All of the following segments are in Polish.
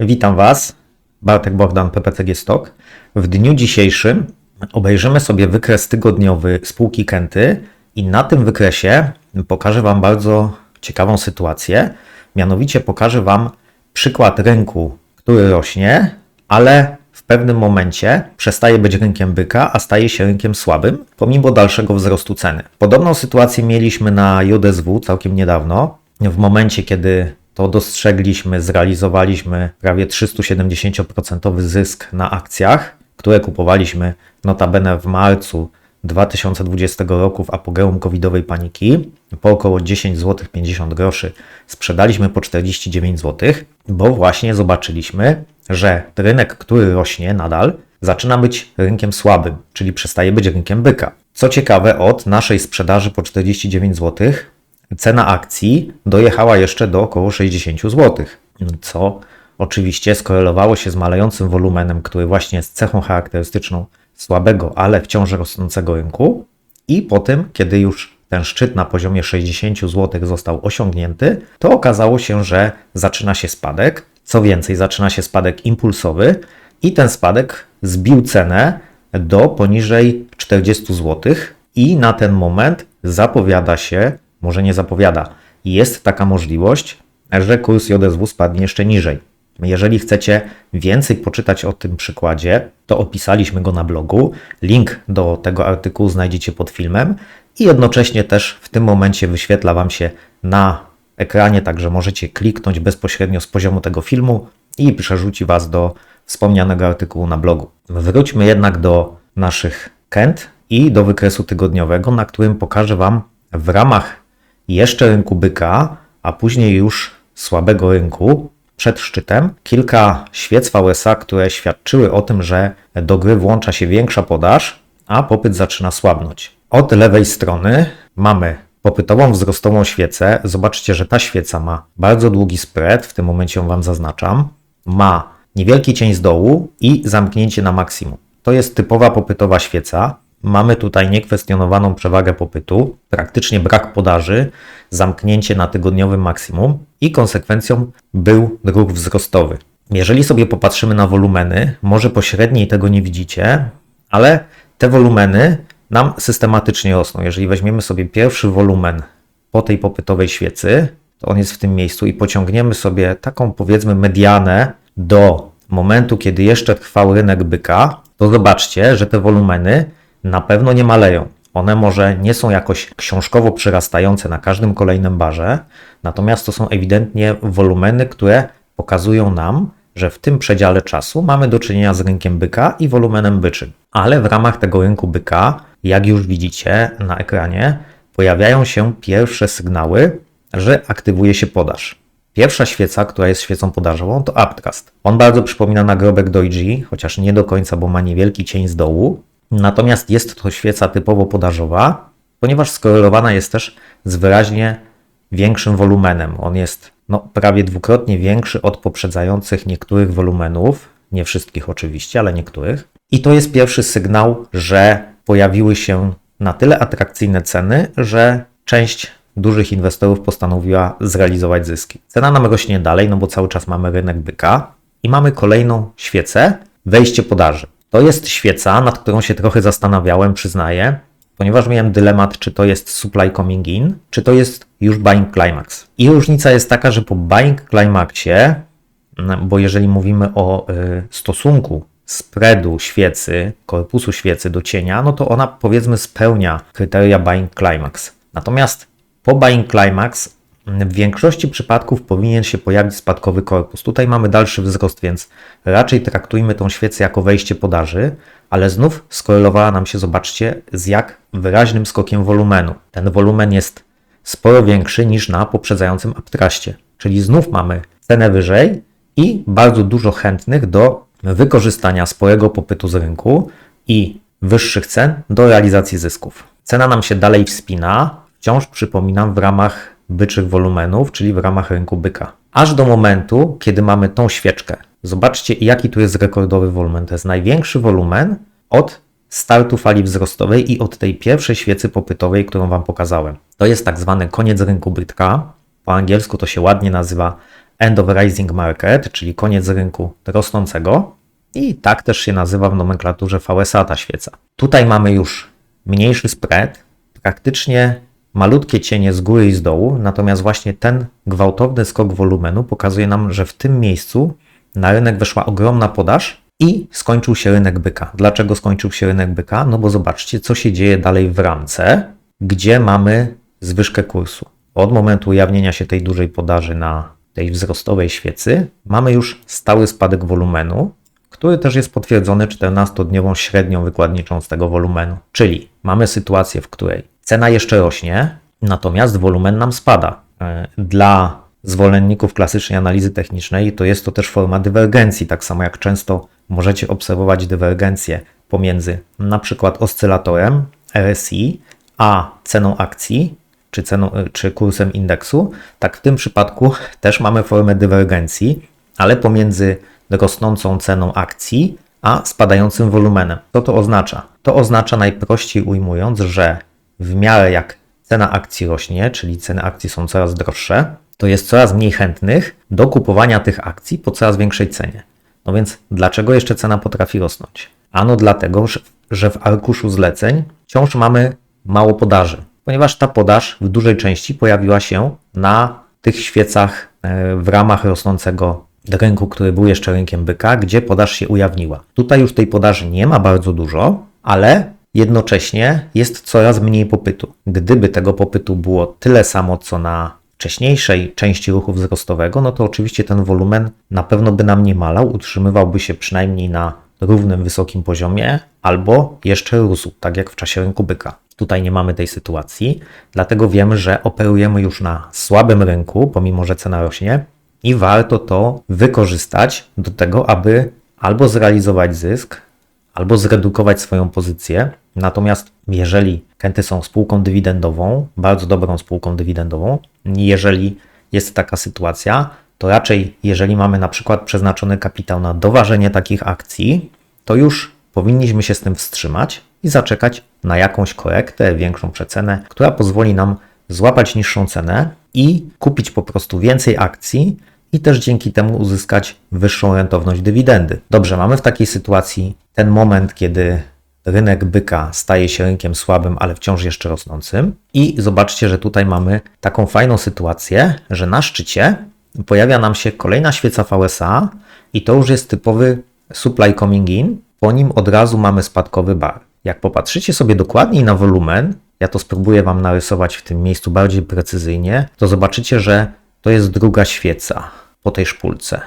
Witam Was, Bartek Bogdan, PPCG Stock. W dniu dzisiejszym obejrzymy sobie wykres tygodniowy spółki Kenty i na tym wykresie pokażę Wam bardzo ciekawą sytuację. Mianowicie pokażę Wam przykład rynku, który rośnie, ale w pewnym momencie przestaje być rynkiem byka, a staje się rynkiem słabym, pomimo dalszego wzrostu ceny. Podobną sytuację mieliśmy na JSW całkiem niedawno, w momencie kiedy to dostrzegliśmy, zrealizowaliśmy prawie 370% zysk na akcjach, które kupowaliśmy notabene w marcu 2020 roku w apogeum covidowej paniki po około 10 zł 50 groszy sprzedaliśmy po 49 zł, bo właśnie zobaczyliśmy, że rynek, który rośnie nadal, zaczyna być rynkiem słabym, czyli przestaje być rynkiem byka. Co ciekawe, od naszej sprzedaży po 49 zł cena akcji dojechała jeszcze do około 60 zł, co oczywiście skorelowało się z malejącym wolumenem, który właśnie jest cechą charakterystyczną słabego, ale wciąż rosnącego rynku. I po tym, kiedy już ten szczyt na poziomie 60 zł został osiągnięty, to okazało się, że zaczyna się spadek. Co więcej, zaczyna się spadek impulsowy i ten spadek zbił cenę do poniżej 40 zł i na ten moment zapowiada się, może nie zapowiada, jest taka możliwość, że kurs JSW spadnie jeszcze niżej. Jeżeli chcecie więcej poczytać o tym przykładzie, to opisaliśmy go na blogu. Link do tego artykułu znajdziecie pod filmem i jednocześnie też w tym momencie wyświetla Wam się na ekranie, także możecie kliknąć bezpośrednio z poziomu tego filmu i przerzuci Was do wspomnianego artykułu na blogu. Wróćmy jednak do naszych kent i do wykresu tygodniowego, na którym pokażę Wam w ramach jeszcze rynku byka, a później już słabego rynku, przed szczytem kilka świec VSA, które świadczyły o tym, że do gry włącza się większa podaż, a popyt zaczyna słabnąć. Od lewej strony mamy popytową wzrostową świecę. Zobaczcie, że ta świeca ma bardzo długi spread, w tym momencie ją Wam zaznaczam. Ma niewielki cień z dołu i zamknięcie na maksimum. To jest typowa popytowa świeca. Mamy tutaj niekwestionowaną przewagę popytu, praktycznie brak podaży, zamknięcie na tygodniowym maksimum i konsekwencją był ruch wzrostowy. Jeżeli sobie popatrzymy na wolumeny, może pośredniej tego nie widzicie, ale te wolumeny nam systematycznie rosną. Jeżeli weźmiemy sobie pierwszy wolumen po tej popytowej świecy, to on jest w tym miejscu i pociągniemy sobie taką powiedzmy medianę do momentu, kiedy jeszcze trwał rynek byka, to zobaczcie, że te wolumeny na pewno nie maleją. One może nie są jakoś książkowo przyrastające na każdym kolejnym barze, natomiast to są ewidentnie wolumeny, które pokazują nam, że w tym przedziale czasu mamy do czynienia z rynkiem byka i wolumenem byczym. Ale w ramach tego rynku byka, jak już widzicie na ekranie, pojawiają się pierwsze sygnały, że aktywuje się podaż. Pierwsza świeca, która jest świecą podażową, to Uptrust. On bardzo przypomina nagrobek Doji, chociaż nie do końca, bo ma niewielki cień z dołu. Natomiast jest to świeca typowo podażowa, ponieważ skorelowana jest też z wyraźnie większym wolumenem. On jest no, prawie dwukrotnie większy od poprzedzających niektórych wolumenów, nie wszystkich oczywiście, ale niektórych. I to jest pierwszy sygnał, że pojawiły się na tyle atrakcyjne ceny, że część dużych inwestorów postanowiła zrealizować zyski. Cena nam rośnie dalej, no bo cały czas mamy rynek byka i mamy kolejną świecę, wejście podaży. To jest świeca, nad którą się trochę zastanawiałem, przyznaję, ponieważ miałem dylemat, czy to jest supply coming in, czy to jest już buying climax. I różnica jest taka, że po buying climaxie, bo jeżeli mówimy o y, stosunku spreadu świecy, korpusu świecy do cienia, no to ona powiedzmy spełnia kryteria buying climax. Natomiast po buying climax w większości przypadków powinien się pojawić spadkowy korpus. Tutaj mamy dalszy wzrost, więc raczej traktujmy tą świecę jako wejście podaży, ale znów skorelowała nam się, zobaczcie, z jak wyraźnym skokiem wolumenu. Ten wolumen jest sporo większy niż na poprzedzającym uptraście, czyli znów mamy cenę wyżej i bardzo dużo chętnych do wykorzystania sporego popytu z rynku i wyższych cen do realizacji zysków. Cena nam się dalej wspina, wciąż przypominam w ramach byczych wolumenów, czyli w ramach rynku byka. Aż do momentu, kiedy mamy tą świeczkę. Zobaczcie, jaki tu jest rekordowy wolumen. To jest największy wolumen od startu fali wzrostowej i od tej pierwszej świecy popytowej, którą Wam pokazałem. To jest tak zwany koniec rynku bytka. Po angielsku to się ładnie nazywa End of Rising Market, czyli koniec rynku rosnącego. I tak też się nazywa w nomenklaturze VSA ta świeca. Tutaj mamy już mniejszy spread, praktycznie malutkie cienie z góry i z dołu, natomiast właśnie ten gwałtowny skok wolumenu pokazuje nam, że w tym miejscu na rynek weszła ogromna podaż i skończył się rynek byka. Dlaczego skończył się rynek byka? No bo zobaczcie, co się dzieje dalej w ramce, gdzie mamy zwyżkę kursu. Od momentu ujawnienia się tej dużej podaży na tej wzrostowej świecy mamy już stały spadek wolumenu, który też jest potwierdzony 14-dniową średnią wykładniczą z tego wolumenu. Czyli mamy sytuację, w której cena jeszcze rośnie, natomiast wolumen nam spada. E, dla zwolenników klasycznej analizy technicznej to jest to też forma dywergencji, tak samo jak często możecie obserwować dywergencję pomiędzy na przykład oscylatorem RSI a ceną akcji, czy, ceną, czy kursem indeksu, tak w tym przypadku też mamy formę dywergencji, ale pomiędzy rosnącą ceną akcji a spadającym wolumenem. Co to oznacza? To oznacza najprościej ujmując, że w miarę jak cena akcji rośnie, czyli ceny akcji są coraz droższe, to jest coraz mniej chętnych do kupowania tych akcji po coraz większej cenie. No więc dlaczego jeszcze cena potrafi rosnąć? Ano dlatego, że w arkuszu zleceń wciąż mamy mało podaży, ponieważ ta podaż w dużej części pojawiła się na tych świecach e, w ramach rosnącego rynku, który był jeszcze rynkiem byka, gdzie podaż się ujawniła. Tutaj już tej podaży nie ma bardzo dużo, ale jednocześnie jest coraz mniej popytu. Gdyby tego popytu było tyle samo, co na wcześniejszej części ruchu wzrostowego, no to oczywiście ten wolumen na pewno by nam nie malał, utrzymywałby się przynajmniej na równym, wysokim poziomie, albo jeszcze rósł, tak jak w czasie rynku byka. Tutaj nie mamy tej sytuacji, dlatego wiemy, że operujemy już na słabym rynku, pomimo że cena rośnie, i warto to wykorzystać do tego, aby albo zrealizować zysk, albo zredukować swoją pozycję. Natomiast jeżeli Kenty są spółką dywidendową, bardzo dobrą spółką dywidendową, jeżeli jest taka sytuacja, to raczej jeżeli mamy na przykład przeznaczony kapitał na doważenie takich akcji, to już powinniśmy się z tym wstrzymać i zaczekać na jakąś korektę, większą przecenę, która pozwoli nam złapać niższą cenę i kupić po prostu więcej akcji i też dzięki temu uzyskać wyższą rentowność dywidendy. Dobrze, mamy w takiej sytuacji ten moment, kiedy rynek byka staje się rynkiem słabym, ale wciąż jeszcze rosnącym. I zobaczcie, że tutaj mamy taką fajną sytuację, że na szczycie pojawia nam się kolejna świeca VSA i to już jest typowy supply coming in. Po nim od razu mamy spadkowy bar. Jak popatrzycie sobie dokładniej na wolumen, ja to spróbuję Wam narysować w tym miejscu bardziej precyzyjnie, to zobaczycie, że to jest druga świeca po tej szpulce.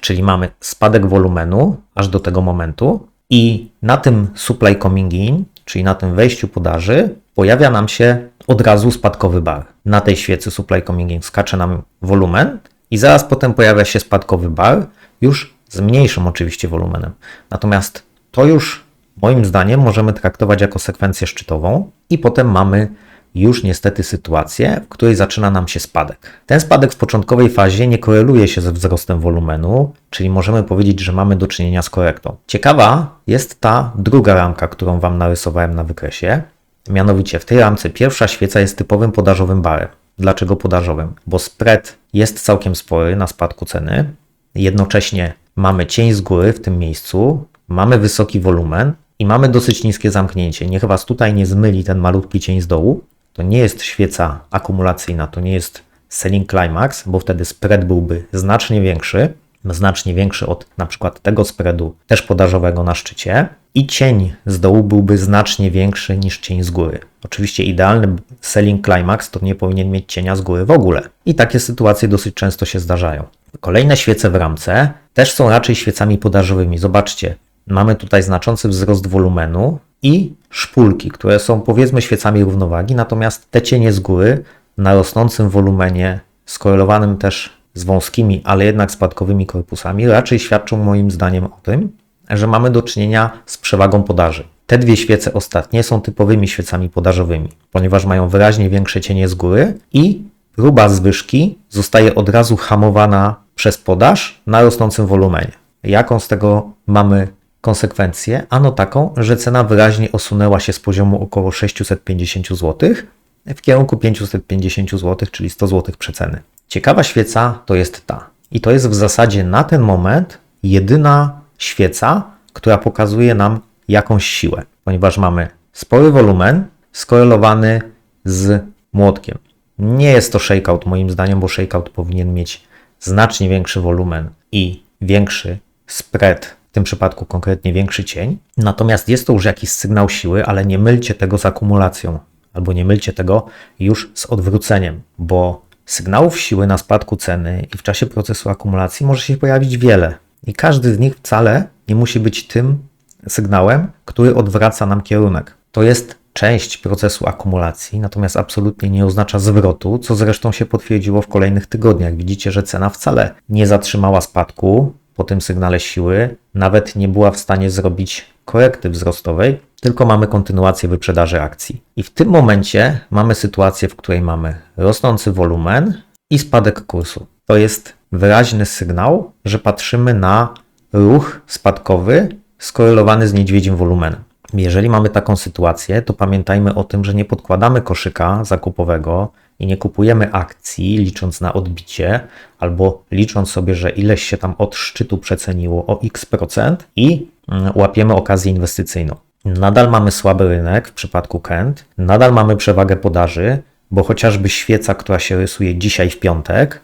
Czyli mamy spadek wolumenu aż do tego momentu i na tym supply coming in, czyli na tym wejściu podaży, pojawia nam się od razu spadkowy bar. Na tej świecy supply coming in skacze nam wolumen i zaraz potem pojawia się spadkowy bar, już z mniejszym oczywiście wolumenem. Natomiast to już moim zdaniem możemy traktować jako sekwencję szczytową i potem mamy już niestety sytuację, w której zaczyna nam się spadek. Ten spadek w początkowej fazie nie koreluje się ze wzrostem wolumenu, czyli możemy powiedzieć, że mamy do czynienia z korektą. Ciekawa jest ta druga ramka, którą Wam narysowałem na wykresie. Mianowicie w tej ramce pierwsza świeca jest typowym podażowym barem. Dlaczego podażowym? Bo spread jest całkiem spory na spadku ceny. Jednocześnie mamy cień z góry w tym miejscu, mamy wysoki wolumen i mamy dosyć niskie zamknięcie. Niech Was tutaj nie zmyli ten malutki cień z dołu. To nie jest świeca akumulacyjna, to nie jest selling climax, bo wtedy spread byłby znacznie większy, znacznie większy od na przykład tego spreadu też podażowego na szczycie i cień z dołu byłby znacznie większy niż cień z góry. Oczywiście idealny selling climax to nie powinien mieć cienia z góry w ogóle. I takie sytuacje dosyć często się zdarzają. Kolejne świece w ramce też są raczej świecami podażowymi. Zobaczcie, mamy tutaj znaczący wzrost wolumenu i szpulki, które są powiedzmy świecami równowagi, natomiast te cienie z góry na rosnącym wolumenie, skorelowanym też z wąskimi, ale jednak spadkowymi korpusami, raczej świadczą moim zdaniem o tym, że mamy do czynienia z przewagą podaży. Te dwie świece ostatnie są typowymi świecami podażowymi, ponieważ mają wyraźnie większe cienie z góry i próba zwyżki zostaje od razu hamowana przez podaż na rosnącym wolumenie. Jaką z tego mamy konsekwencję? Ano taką, że cena wyraźnie osunęła się z poziomu około 650 zł w kierunku 550 zł, czyli 100 zł przeceny. Ciekawa świeca to jest ta. I to jest w zasadzie na ten moment jedyna świeca, która pokazuje nam jakąś siłę, ponieważ mamy spory wolumen skorelowany z młotkiem. Nie jest to shakeout moim zdaniem, bo shakeout powinien mieć znacznie większy wolumen i większy spread, w tym przypadku konkretnie większy cień. Natomiast jest to już jakiś sygnał siły, ale nie mylcie tego z akumulacją, albo nie mylcie tego już z odwróceniem, bo sygnałów siły na spadku ceny i w czasie procesu akumulacji może się pojawić wiele. I każdy z nich wcale nie musi być tym sygnałem, który odwraca nam kierunek. To jest część procesu akumulacji, natomiast absolutnie nie oznacza zwrotu, co zresztą się potwierdziło w kolejnych tygodniach. Widzicie, że cena wcale nie zatrzymała spadku po tym sygnale siły, nawet nie była w stanie zrobić korekty wzrostowej, tylko mamy kontynuację wyprzedaży akcji. I w tym momencie mamy sytuację, w której mamy rosnący wolumen i spadek kursu. To jest wyraźny sygnał, że patrzymy na ruch spadkowy skorelowany z niedźwiedzim wolumenem. Jeżeli mamy taką sytuację, to pamiętajmy o tym, że nie podkładamy koszyka zakupowego i nie kupujemy akcji licząc na odbicie albo licząc sobie, że ileś się tam od szczytu przeceniło o x procent i mm, łapiemy okazję inwestycyjną. Nadal mamy słaby rynek w przypadku Kent, nadal mamy przewagę podaży, bo chociażby świeca, która się rysuje dzisiaj w piątek,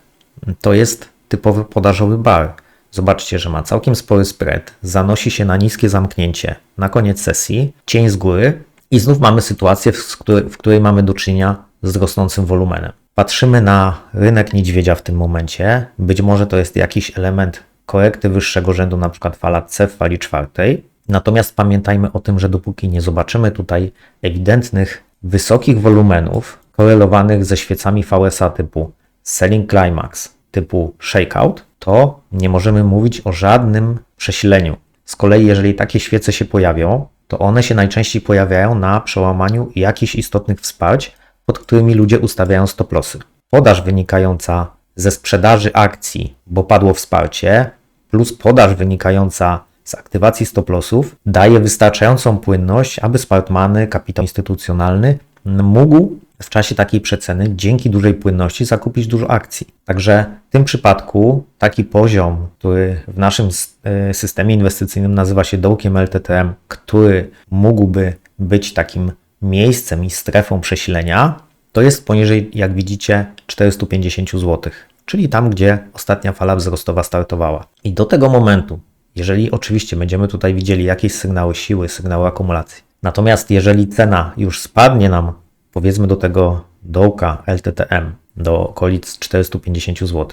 to jest typowy podażowy bar. Zobaczcie, że ma całkiem spory spread, zanosi się na niskie zamknięcie na koniec sesji, cień z góry i znów mamy sytuację, w której, w której mamy do czynienia z rosnącym wolumenem. Patrzymy na rynek niedźwiedzia w tym momencie. Być może to jest jakiś element korekty wyższego rzędu, na przykład fala C w fali czwartej. Natomiast pamiętajmy o tym, że dopóki nie zobaczymy tutaj ewidentnych, wysokich wolumenów korelowanych ze świecami VSA typu Selling Climax, typu Shakeout, to nie możemy mówić o żadnym przesileniu. Z kolei, jeżeli takie świece się pojawią, to one się najczęściej pojawiają na przełamaniu jakichś istotnych wsparć, pod którymi ludzie ustawiają stoplosy. Podaż wynikająca ze sprzedaży akcji, bo padło wsparcie, plus podaż wynikająca z aktywacji stoplosów daje wystarczającą płynność, aby spartmany, kapitał instytucjonalny mógł w czasie takiej przeceny dzięki dużej płynności zakupić dużo akcji. Także w tym przypadku taki poziom, który w naszym e, systemie inwestycyjnym nazywa się dołkiem LTTM, który mógłby być takim miejscem i strefą przesilenia, to jest poniżej, jak widzicie, 450 zł, czyli tam, gdzie ostatnia fala wzrostowa startowała. I do tego momentu, jeżeli oczywiście będziemy tutaj widzieli jakieś sygnały siły, sygnały akumulacji, natomiast jeżeli cena już spadnie nam powiedzmy do tego dołka LTTM do okolic 450 zł,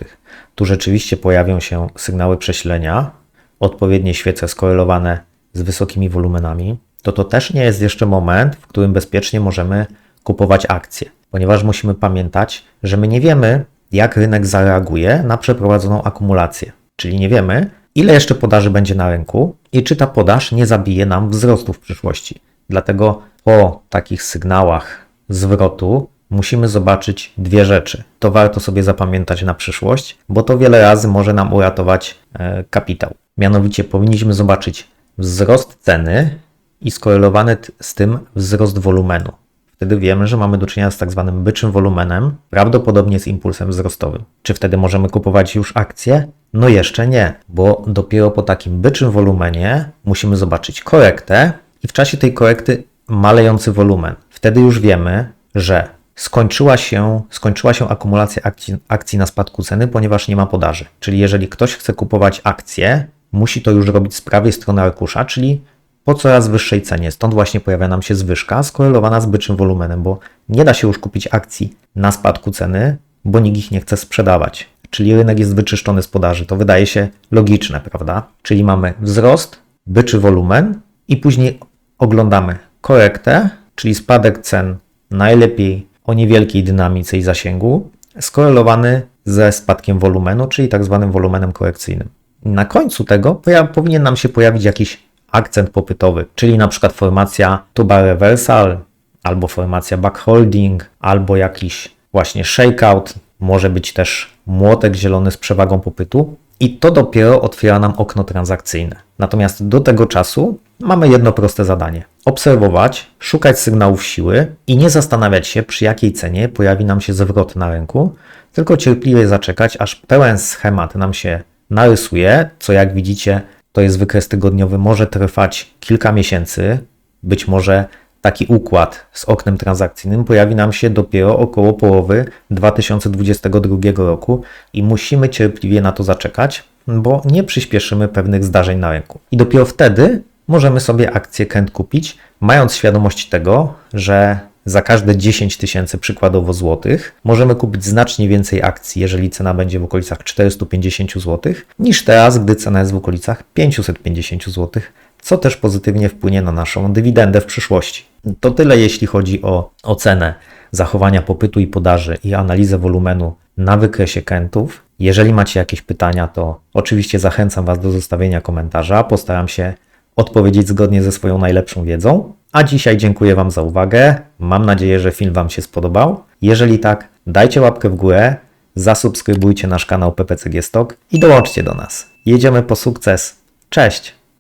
tu rzeczywiście pojawią się sygnały prześlenia, odpowiednie świece skorelowane z wysokimi wolumenami, to to też nie jest jeszcze moment, w którym bezpiecznie możemy kupować akcje, ponieważ musimy pamiętać, że my nie wiemy, jak rynek zareaguje na przeprowadzoną akumulację, czyli nie wiemy, ile jeszcze podaży będzie na rynku i czy ta podaż nie zabije nam wzrostu w przyszłości. Dlatego po takich sygnałach zwrotu musimy zobaczyć dwie rzeczy. To warto sobie zapamiętać na przyszłość, bo to wiele razy może nam uratować e, kapitał. Mianowicie powinniśmy zobaczyć wzrost ceny i skorelowany z tym wzrost wolumenu. Wtedy wiemy, że mamy do czynienia z tak zwanym byczym wolumenem, prawdopodobnie z impulsem wzrostowym. Czy wtedy możemy kupować już akcje? No jeszcze nie, bo dopiero po takim byczym wolumenie musimy zobaczyć korektę i w czasie tej korekty malejący wolumen. Wtedy już wiemy, że skończyła się, skończyła się akumulacja akcji, akcji na spadku ceny, ponieważ nie ma podaży. Czyli jeżeli ktoś chce kupować akcje, musi to już robić z prawej strony arkusza, czyli po coraz wyższej cenie. Stąd właśnie pojawia nam się zwyżka skorelowana z byczym wolumenem, bo nie da się już kupić akcji na spadku ceny, bo nikt ich nie chce sprzedawać. Czyli rynek jest wyczyszczony z podaży. To wydaje się logiczne, prawda? Czyli mamy wzrost, byczy wolumen i później oglądamy korektę, czyli spadek cen najlepiej o niewielkiej dynamice i zasięgu, skorelowany ze spadkiem wolumenu, czyli tak zwanym wolumenem korekcyjnym. Na końcu tego powinien nam się pojawić jakiś akcent popytowy, czyli na przykład formacja tuba reversal, albo formacja backholding, albo jakiś właśnie shakeout, może być też młotek zielony z przewagą popytu i to dopiero otwiera nam okno transakcyjne. Natomiast do tego czasu mamy jedno proste zadanie. obserwować, szukać sygnałów siły i nie zastanawiać się, przy jakiej cenie pojawi nam się zwrot na rynku, tylko cierpliwie zaczekać, aż pełen schemat nam się narysuje, co jak widzicie, to jest wykres tygodniowy, może trwać kilka miesięcy, być może taki układ z oknem transakcyjnym pojawi nam się dopiero około połowy 2022 roku i musimy cierpliwie na to zaczekać, bo nie przyspieszymy pewnych zdarzeń na rynku. I dopiero wtedy możemy sobie akcję Kent kupić, mając świadomość tego, że za każde 10 tysięcy przykładowo złotych możemy kupić znacznie więcej akcji, jeżeli cena będzie w okolicach 450 zł, niż teraz, gdy cena jest w okolicach 550 zł, co też pozytywnie wpłynie na naszą dywidendę w przyszłości. To tyle, jeśli chodzi o ocenę zachowania popytu i podaży i analizę wolumenu na wykresie Kentów. Jeżeli macie jakieś pytania, to oczywiście zachęcam Was do zostawienia komentarza. Postaram się odpowiedzieć zgodnie ze swoją najlepszą wiedzą. A dzisiaj dziękuję Wam za uwagę. Mam nadzieję, że film Wam się spodobał. Jeżeli tak, dajcie łapkę w górę, zasubskrybujcie nasz kanał PPCG Stock i dołączcie do nas. Jedziemy po sukces. Cześć!